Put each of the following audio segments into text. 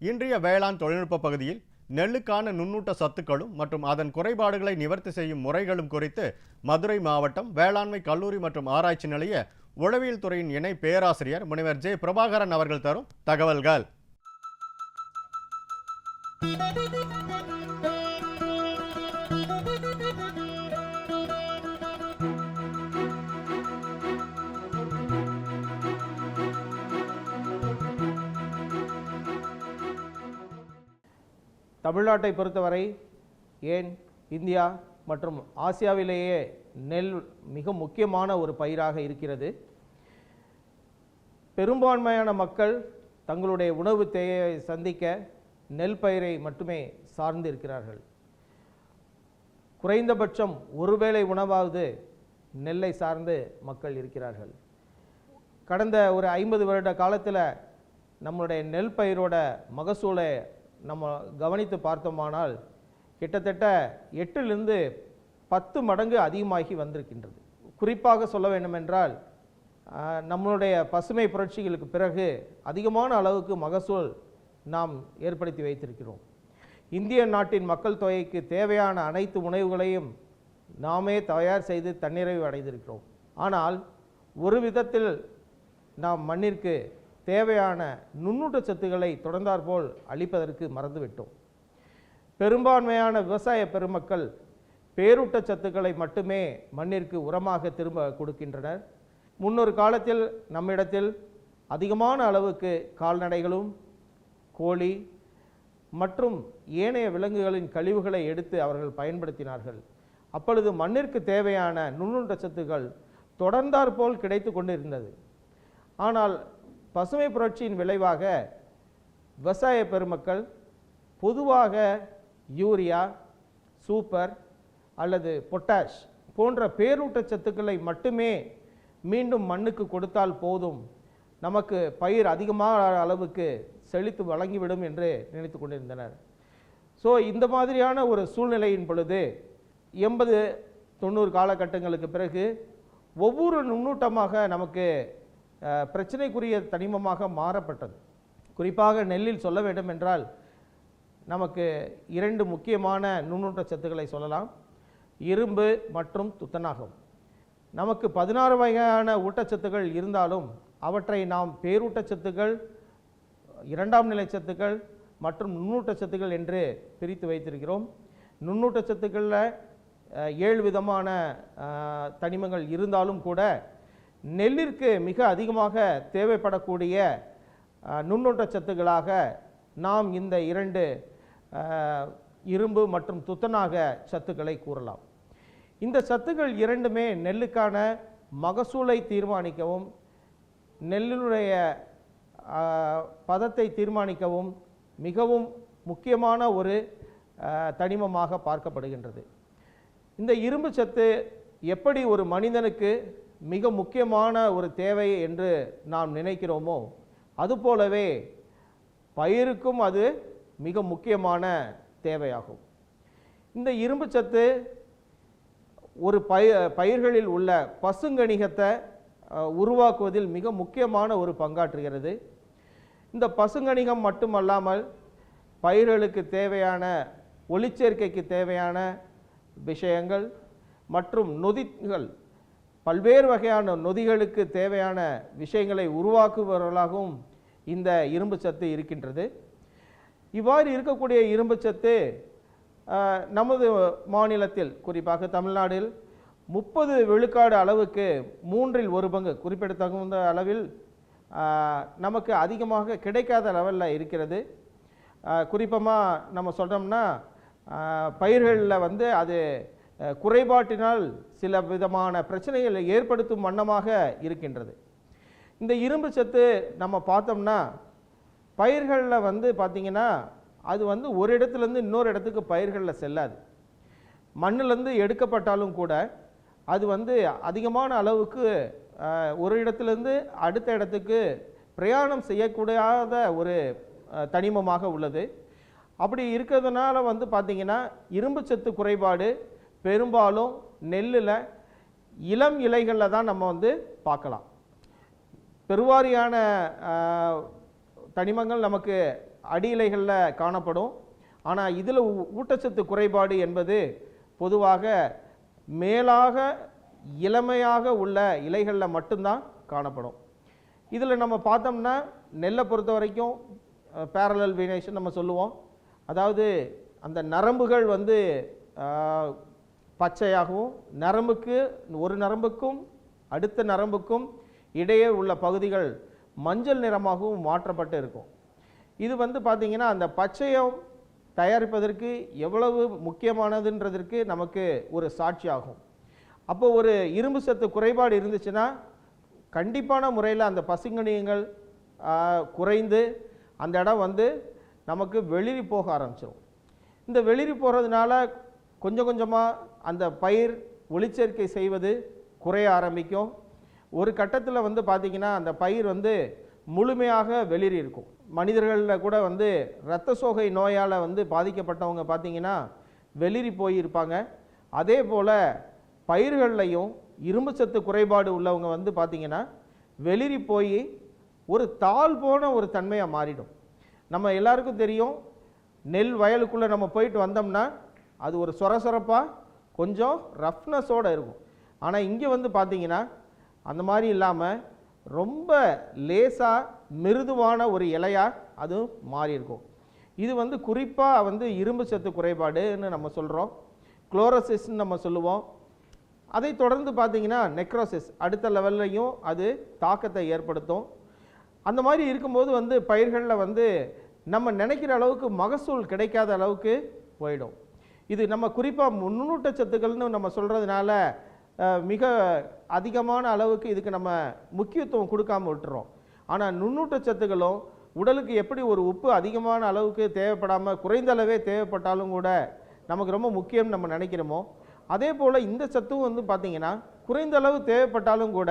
இன்றைய வேளாண் தொழில்நுட்ப பகுதியில் நெல்லுக்கான நுண்ணூட்ட சத்துக்களும் மற்றும் அதன் குறைபாடுகளை நிவர்த்தி செய்யும் முறைகளும் குறித்து மதுரை மாவட்டம் வேளாண்மை கல்லூரி மற்றும் ஆராய்ச்சி நிலைய உளவியல் துறையின் இணை பேராசிரியர் முனைவர் ஜே. பிரபாகரன் அவர்கள் தரும் தகவல்கள். தமிழ்நாட்டை பொறுத்தவரை ஏன் இந்தியா மற்றும் ஆசியாவிலேயே நெல் மிக முக்கியமான ஒரு பயிராக இருக்கிறது. பெரும்பான்மையான மக்கள் தங்களுடைய உணவு தேவையை சந்திக்க நெல் பயிரை மட்டுமே சார்ந்து இருக்கிறார்கள் குறைந்தபட்சம் ஒருவேளை உணவாவது நெல்லை சார்ந்து மக்கள் இருக்கிறார்கள். கடந்த ஒரு ஐம்பது வருட காலத்தில் நம்மளுடைய நெல் பயிரோட மகசூலை நம்ம கவனித்து பார்த்தோமானால் கிட்டத்தட்ட எட்டிலிருந்து பத்து மடங்கு அதிகமாகி வந்திருக்கின்றது. குறிப்பாக சொல்ல வேண்டுமென்றால் நம்மளுடைய பசுமை புரட்சிகளுக்கு பிறகு அதிகமான அளவுக்கு மகசூல் நாம் ஏற்படுத்தி வைத்திருக்கிறோம். இந்திய நாட்டின் மக்கள் தொகைக்கு தேவையான அனைத்து உணவுகளையும் நாமே தயார் செய்து தன்னிறைவு அடைந்திருக்கிறோம். ஆனால் ஒரு விதத்தில் நாம் மண்ணிற்கு தேவையான நுண்ணூட்ட சத்துக்களை தொடர்ந்தாற்போல் அளிப்பதற்கு மறந்துவிட்டோம். பெரும்பான்மையான விவசாய பெருமக்கள் பேரூட்ட சத்துக்களை மட்டுமே மண்ணிற்கு உரமாக திரும்ப கொடுக்கின்றனர். முன்னொரு காலத்தில் நம்மிடத்தில் அதிகமான அளவுக்கு கால்நடைகளும் கோழி மற்றும் ஏனைய விலங்குகளின் கழிவுகளை எடுத்து அவர்கள் பயன்படுத்தினார்கள். அப்பொழுது மண்ணிற்கு தேவையான நுண்ணூட்ட சத்துக்கள் தொடர்ந்தாற்போல் கிடைத்து கொண்டிருந்தது. ஆனால் பசுமை புரட்சியின் விளைவாக விவசாய பெருமக்கள் பொதுவாக யூரியா சூப்பர் அல்லது பொட்டாஷ் போன்ற பேரூட்ட சத்துக்களை மட்டுமே மீண்டும் மண்ணுக்கு கொடுத்தால் போதும். நமக்கு பயிர் அதிகமான அளவுக்கு செழித்து வழங்கிவிடும் என்று நினைத்து கொண்டிருந்தனர். ஸோ இந்த மாதிரியான ஒரு சூழ்நிலையின் பொழுது எண்பது தொண்ணூறு காலகட்டங்களுக்கு பிறகு ஒவ்வொரு நுண்ணூட்டமாக நமக்கு பிரச்சனைக்குரிய தனிமமாக மாறப்பட்டது. குறிப்பாக நெல்லில் சொல்ல வேண்டும் என்றால் நமக்கு இரண்டு முக்கியமான நுண்ணூட்ட சத்துக்களை சொல்லலாம். இரும்பு மற்றும் துத்தநாகம். நமக்கு பதினாறு வகையான ஊட்டச்சத்துக்கள் இருந்தாலும் அவற்றை நாம் பேரூட்டச்சத்துக்கள் இரண்டாம் நிலை சத்துக்கள் மற்றும் நுண்ணூட்டச்சத்துக்கள் என்று பிரித்து வைத்திருக்கிறோம். நுண்ணூட்டச்சத்துக்களில் ஏழு விதமான தனிமங்கள் இருந்தாலும் கூட நெல்லிற்கு மிக அதிகமாக தேவைப்படக்கூடிய அஹ், நுண்ணூட்டச்சத்துக்களாக நாம் இந்த இரண்டு இரும்பு மற்றும் துத்தநாக சத்துக்களை கூறலாம். இந்த சத்துக்கள் இரண்டுமே நெல்லுக்கான மகசூலை தீர்மானிக்கவும் நெல்லினுடைய பதத்தை தீர்மானிக்கவும் மிகவும் முக்கியமான ஒரு தனிமமாக பார்க்கப்படுகின்றது. இந்த இரும்பு சத்து எப்படி ஒரு மனிதனுக்கு மிக முக்கியமான ஒரு தேவை என்று நாம் நினைக்கிறோமோ அதுபோலவே பயிருக்கும் அது மிக முக்கியமான தேவையாகும். இந்த இரும்பு சத்து ஒரு பய பயிர்களில் உள்ள பசுங்கணிகத்தை உருவாக்குவதில் மிக முக்கியமான ஒரு பங்காற்றுகிறது. இந்த பசுங்கணிகம் மட்டுமல்லாமல் பயிர்களுக்கு தேவையான ஒளிச்சேர்க்கைக்கு தேவையான விஷயங்கள் மற்றும் நொதிகள் பல்வேறு வகையான நொதிகளுக்கு தேவையான விஷயங்களை உருவாக்குபவர்களாகவும் இந்த இரும்பு சத்து இருக்கின்றது. இவ்வாறு இருக்கக்கூடிய இரும்பு சத்து நமது மாநிலத்தில் குறிப்பாக தமிழ்நாட்டில் முப்பது விழுக்காடு அளவுக்கு மூன்றில் ஒரு பங்கு குறிப்பிடத்தகுந்த அளவில் நமக்கு அதிகமாக கிடைக்காத லெவலில் இருக்கிறது. குறிப்பமாக நம்ம சொல்கிறோம்னா பயிர்களில் வந்து அது குறைபாட்டினால் சில விதமான பிரச்சனைகளை ஏற்படுத்தும் வண்ணமாக இருக்கின்றது. இந்த இரும்பு சத்து நம்ம பார்த்தோம்னா பயிர்களில் வந்து பார்த்திங்கன்னா அது வந்து ஒரு இடத்துலேருந்து இன்னொரு இடத்துக்கு பயிர்களில் செல்லாது. மண்ணிலேருந்து எடுக்கப்பட்டாலும் கூட அது வந்து அதிகமான அளவுக்கு ஒரு இடத்துலேருந்து அடுத்த இடத்துக்கு பிரயாணம் செய்யக்கூடாத ஒரு தனிமமாக உள்ளது. அப்படி இருக்கிறதுனால வந்து பார்த்திங்கன்னா இரும்பு சத்து குறைபாடு பெரும்பாலும் நெல்லில் இளம் இலைகளில் தான் நம்ம வந்து பார்க்கலாம். பெருவாரியான தனிமங்கள் நமக்கு அடி இலைகளில் காணப்படும். ஆனால் இதில் ஊட்டச்சத்து குறைபாடு என்பது பொதுவாக மேலாக இளமையாக உள்ள இலைகளில் மட்டும்தான் காணப்படும். இதில் நம்ம பார்த்தோம்னா நெல்லை பொறுத்த வரைக்கும் பேரலல் வீனேஷன் நம்ம சொல்லுவோம். அதாவது அந்த நரம்புகள் வந்து பச்சையாகவும் நரம்புக்கு ஒரு நரம்புக்கும் அடுத்த நரம்புக்கும் இடையே உள்ள பகுதிகள் மஞ்சள் நிறமாகவும் மாற்றப்பட்டு இருக்கும். இது வந்து பார்த்திங்கன்னா அந்த பச்சையம் தயாரிப்பதற்கு எவ்வளவு முக்கியமானதுன்றதற்கு நமக்கு ஒரு சாட்சியாகும். அப்போ ஒரு இரும்பு சத்து குறைபாடு இருந்துச்சுன்னா கண்டிப்பான முறையில் அந்த பசுங்கணியங்கள் குறைந்து அந்த இடம் வந்து நமக்கு வெளிரி போக ஆரம்பிச்சிடும் இந்த வெளிரி போகிறதுனால கொஞ்சம் கொஞ்சமாக அந்த பயிர் ஒளிச்சேர்க்கை செய்வது குறைய ஆரம்பிக்கும். ஒரு கட்டத்தில் வந்து பார்த்திங்கன்னா அந்த பயிர் வந்து முழுமையாக வெளிரி இருக்கும். மனிதர்களில் கூட வந்து இரத்த சோகை நோயால் வந்து பாதிக்கப்பட்டவங்க பார்த்தீங்கன்னா வெளிரி போயிருப்பாங்க. அதே போல் பயிர்கள்லையும் இரும்பு சத்து குறைபாடு உள்ளவங்க வந்து பார்த்திங்கன்னா வெளிரி போய் ஒரு தாழ் போன ஒரு தன்மையாக மாறிடும். நம்ம எல்லாருக்கும் தெரியும் நெல் வயலுக்குள்ளே நம்ம போயிட்டு வந்தோம்னா அது ஒரு சொரசொரப்பாக கொஞ்சம் ரஃப்னஸோடு இருக்கும். ஆனால் இங்கே வந்து பார்த்தீங்கன்னா அந்த மாதிரி இல்லாமல் ரொம்ப லேசாக மிருதுவான ஒரு இலையாக அது மாறி இருக்கும். இது வந்து குறிப்பாக வந்து இரும்பு சத்து குறைபாடுன்னு நம்ம சொல்கிறோம் குளோரோசிஸ்ன்னு நம்ம சொல்லுவோம். அதை தொடர்ந்து பார்த்திங்கன்னா நெக்ரோசிஸ் அடுத்த லெவல்லையும் அது தாக்கத்தை ஏற்படுத்தும். அந்த மாதிரி இருக்கும்போது வந்து பயிர்களில் வந்து நம்ம நினைக்கிற அளவுக்கு மகசூல் கிடைக்காத அளவுக்கு போயிடும். இது நம்ம குறிப்பாக முன்னூட்டச்சத்துக்கள்னு நம்ம சொல்கிறதுனால மிக அதிகமான அளவுக்கு இதுக்கு நம்ம முக்கியத்துவம் கொடுக்காம விட்டுறோம். ஆனால் நுண்ணூட்டச்சத்துக்களும் உடலுக்கு எப்படி ஒரு உப்பு அதிகமான அளவுக்கு தேவைப்படாமல் குறைந்த அளவே தேவைப்பட்டாலும் கூட நமக்கு ரொம்ப முக்கியம் நம்ம நினைக்கிறோமோ அதே போல் இந்த சத்தும் வந்து பார்த்திங்கன்னா குறைந்த அளவு தேவைப்பட்டாலும் கூட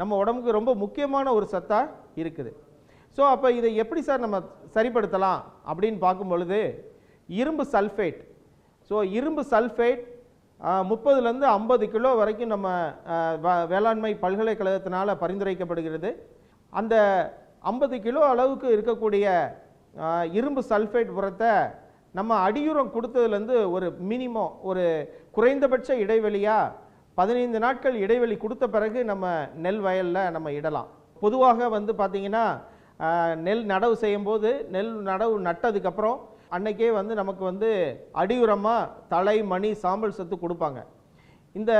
நம்ம உடம்புக்கு ரொம்ப முக்கியமான ஒரு சத்தாக இருக்குது. ஸோ அப்போ இதை எப்படி சார் நம்ம சரிப்படுத்தலாம் அப்படின்னு பார்க்கும் பொழுது இரும்பு சல்ஃபேட் ஸோ இரும்பு சல்ஃபேட் முப்பதுலேருந்து ஐம்பது கிலோ வரைக்கும் நம்ம வேளாண்மை பல்கலைக்கழகத்தினால் பரிந்துரைக்கப்படுகிறது. அந்த ஐம்பது கிலோ அளவுக்கு இருக்கக்கூடிய இரும்பு சல்ஃபேட் உரத்தை நம்ம அடியுரம் கொடுத்ததுலேருந்து ஒரு மினிமம் ஒரு குறைந்தபட்ச இடைவெளியாக பதினைந்து நாட்கள் இடைவெளி கொடுத்த பிறகு நம்ம நெல் வயலில் நம்ம இடலாம். பொதுவாக வந்து பார்த்திங்கன்னா நெல் நடவு செய்யும்போது நெல் நடவு நட்டதுக்கப்புறம் அன்னைக்கே வந்து நமக்கு வந்து அடியுரமாக தலை மணி சாம்பல் சத்து கொடுப்பாங்க. இந்த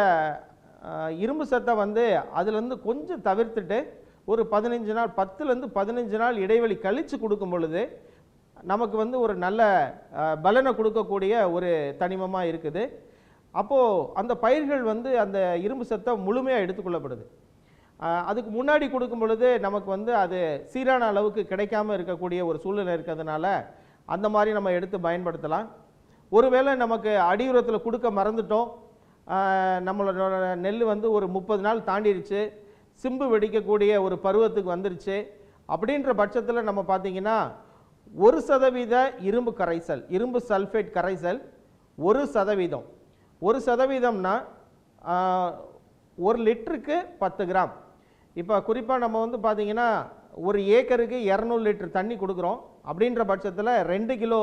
இரும்பு சத்தை வந்து அதுலேருந்து கொஞ்சம் தவிர்த்துட்டு ஒரு பதினஞ்சு நாள் பத்துலேருந்து பதினஞ்சு நாள் இடைவெளி கழித்து கொடுக்கும் பொழுது நமக்கு வந்து ஒரு நல்ல பலனை கொடுக்கக்கூடிய ஒரு தனிமமாக இருக்குது. அப்போது அந்த பயிர்கள் வந்து அந்த இரும்பு சத்தை முழுமையாக எடுத்துக்கொள்ளப்படுது. அதுக்கு முன்னாடி கொடுக்கும் பொழுது நமக்கு வந்து அது சீரான அளவுக்கு கிடைக்காம இருக்கக்கூடிய ஒரு சூழ்நிலை இருக்கிறதுனால அந்த மாதிரி நம்ம எடுத்து பயன்படுத்தலாம். ஒருவேளை நமக்கு அடியுரத்தில் கொடுக்க மறந்துட்டோம். நம்மளோட நெல் வந்து ஒரு முப்பது நாள் தாண்டிடுச்சு சிம்பு வெடிக்கக்கூடிய ஒரு பருவத்துக்கு வந்துருச்சு. அப்படின்ற பட்சத்தில் நம்ம பார்த்தீங்கன்னா ஒரு சதவீத இரும்பு கரைசல் இரும்பு சல்ஃபேட் கரைசல் ஒரு சதவீதம். ஒரு சதவீதம்னா ஒரு லிட்டருக்கு பத்து கிராம். இப்போ குறிப்பாக நம்ம வந்து பார்த்திங்கன்னா ஒரு ஏக்கருக்கு இரநூறு லிட்டர் தண்ணி கொடுக்குறோம். அப்படின்ற பட்சத்தில் ரெண்டு கிலோ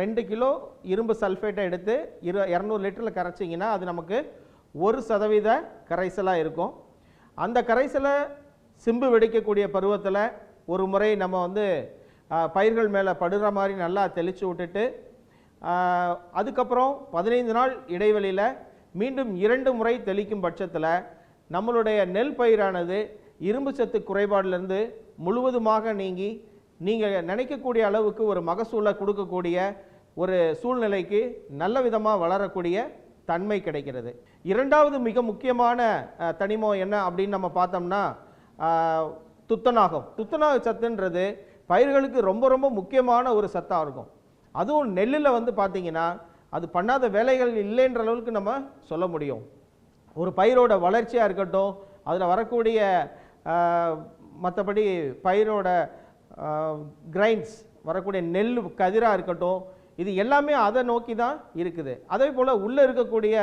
ரெண்டு கிலோ இரும்பு சல்ஃபேட்டை எடுத்து இரு இரநூறு லிட்டரில் கரைச்சிங்கன்னா அது நமக்கு ஒரு சதவீத கரைசலாக இருக்கும். அந்த கரைசலை சிம்பு வெடிக்கக்கூடிய பருவத்தில் ஒரு முறை நம்ம வந்து பயிர்கள் மேலே படுற மாதிரி நல்லா தெளித்து விட்டுட்டு அதுக்கப்புறம் பதினைந்து நாள் இடைவெளியில் மீண்டும் இரண்டு முறை தெளிக்கும் பட்சத்தில் நம்மளுடைய நெல் பயிரானது இரும்பு சத்து குறைபாடிலிருந்து முழுவதுமாக நீங்கி நீங்கள் நினைக்கக்கூடிய அளவுக்கு ஒரு மகசூலை கொடுக்கக்கூடிய ஒரு சூழ்நிலைக்கு நல்ல விதமாக வளரக்கூடிய தன்மை கிடைக்கிறது. இரண்டாவது மிக முக்கியமான தனிமம் என்ன அப்படின்னு நம்ம பார்த்தோம்னா துத்தநாகம். துத்தநாக சத்துன்றது பயிர்களுக்கு ரொம்ப ரொம்ப முக்கியமான ஒரு சத்தாக இருக்கும். அதுவும் நெல்லில் வந்து பார்த்திங்கன்னா அது பண்ணாத வேலைகள் இல்லைன்ற அளவுக்கு நம்ம சொல்ல முடியும். ஒரு பயிரோட வளர்ச்சியாக இருக்கட்டும் அதில் வரக்கூடிய மற்றபடி பயிரோட கிரைன்ஸ் வரக்கூடிய நெல் கதிராக இருக்கட்டும் இது எல்லாமே அதை நோக்கி தான் இருக்குது. அதே போல் உள்ளே இருக்கக்கூடிய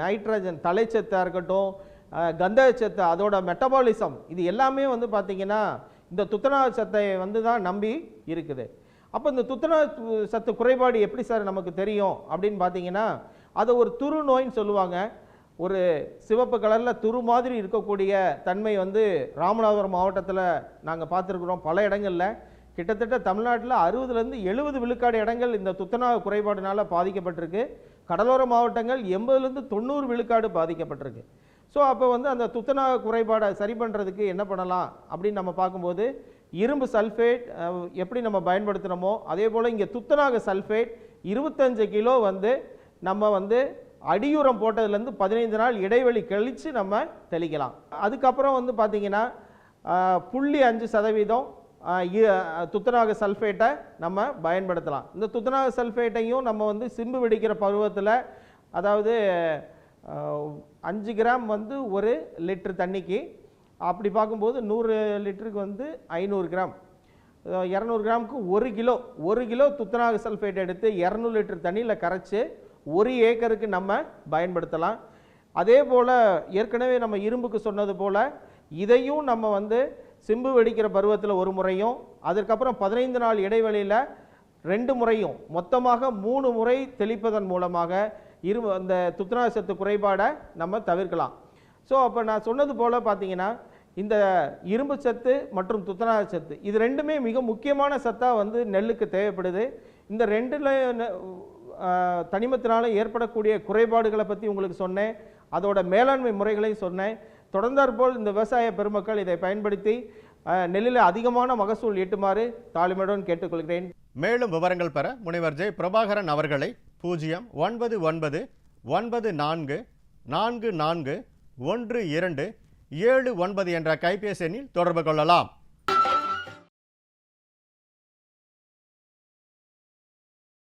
நைட்ரஜன் தலைச்சத்தாக இருக்கட்டும் அஹ், கந்தகச்சத்து அதோட மெட்டபாலிசம் இது எல்லாமே வந்து பார்த்திங்கன்னா இந்த துத்தநாக சத்தை வந்து தான் நம்பி இருக்குது. அப்போ இந்த துத்தநாக சத்து குறைபாடு எப்படி சார் நமக்கு தெரியும் அப்படின்னு பார்த்தீங்கன்னா அதை ஒரு துரு நோயின்னு சொல்லுவாங்க. ஒரு சிவப்பு கலரில் துரு மாதிரி இருக்கக்கூடிய தன்மை வந்து ராமநாதபுரம் மாவட்டத்தில் நாங்கள் பார்த்துருக்குறோம். பல இடங்களில். கிட்டத்தட்ட தமிழ்நாட்டில் அறுபதுலேருந்து எழுபது விழுக்காடு இடங்கள் இந்த துத்தநாக குறைபாடுனால பாதிக்கப்பட்டிருக்கு. கடலோர மாவட்டங்கள் எண்பதுலேருந்து தொண்ணூறு விழுக்காடு பாதிக்கப்பட்டிருக்கு. ஸோ அப்போ வந்து அந்த துத்தநாக குறைபாடை சரி பண்ணுறதுக்கு என்ன பண்ணலாம் அப்படின்னு நம்ம பார்க்கும்போது இரும்பு சல்ஃபேட் எப்படி நம்ம பயன்படுத்துகிறோமோ அதே போல் இங்கே துத்தநாக சல்ஃபேட் இருபத்தஞ்சு கிலோ வந்து நம்ம வந்து அடியுரம் போட்டதுலேருந்து பதினைந்து நாள் இடைவெளி கழித்து நம்ம தெளிக்கலாம். அதுக்கப்புறம் வந்து பார்த்திங்கன்னா புள்ளி அஞ்சு சதவீதம் இ- துத்தநாக சல்ஃபேட்டை நம்ம பயன்படுத்தலாம். இந்த துத்தநாக சல்ஃபேட்டையும் நம்ம வந்து சிம்பு வெடிக்கிற பருவத்தில் அதாவது அஞ்சு கிராம் வந்து ஒரு லிட்டர் தண்ணிக்கு அப்படி பார்க்கும்போது நூறு லிட்டருக்கு வந்து ஐநூறு கிராம். இரநூறு கிராமுக்கு ஒரு கிலோ ஒரு கிலோ துத்தநாக சல்ஃபேட் எடுத்து இரநூறு லிட்டர் தண்ணியில் கரைச்சி ஒரு ஏக்கருக்கு நம்ம பயன்படுத்தலாம். அதே போல் ஏற்கனவே நம்ம இரும்புக்கு சொன்னது போல் இதையும் நம்ம வந்து சிம்பு வெடிக்கிற பருவத்தில் ஒரு முறையும் அதற்கப்புறம் பதினைந்து நாள் இடைவெளியில் ரெண்டு முறையும் மொத்தமாக மூணு முறை தெளிப்பதன் மூலமாக இரு அந்த துத்தநாக சத்து குறைபாடை நம்ம தவிர்க்கலாம். ஸோ அப்போ நான் சொன்னது போல் பார்த்தீங்கன்னா இந்த இரும்பு சத்து மற்றும் துத்தநாக சத்து இது ரெண்டுமே மிக முக்கியமான சத்தாக வந்து நெல்லுக்கு தேவைப்படுது. இந்த ரெண்டில் தனிமத்தினால் ஏற்படக்கூடிய குறைபாடுகளை பற்றி உங்களுக்கு சொன்னேன். அதோட மேலாண்மை முறைகளையும் சொன்னேன். தொடர்ந்தாற்போல் இந்த விவசாய பெருமக்கள் இதை பயன்படுத்தி நெல்லில் அதிகமான மகசூல் ஈட்டுமாறு தாழ்மையுடன் கேட்டுக்கொள்கிறேன். மேலும் விவரங்கள் பெற முனைவர் ஜெய் பிரபாகரன் அவர்களை பூஜ்ஜியம் ஒன்பது ஒன்பது ஒன்பது நான்கு நான்கு நான்கு ஒன்று இரண்டு ஏழு ஒன்பது என்ற கைபேசி எண்ணில் தொடர்பு கொள்ளலாம்.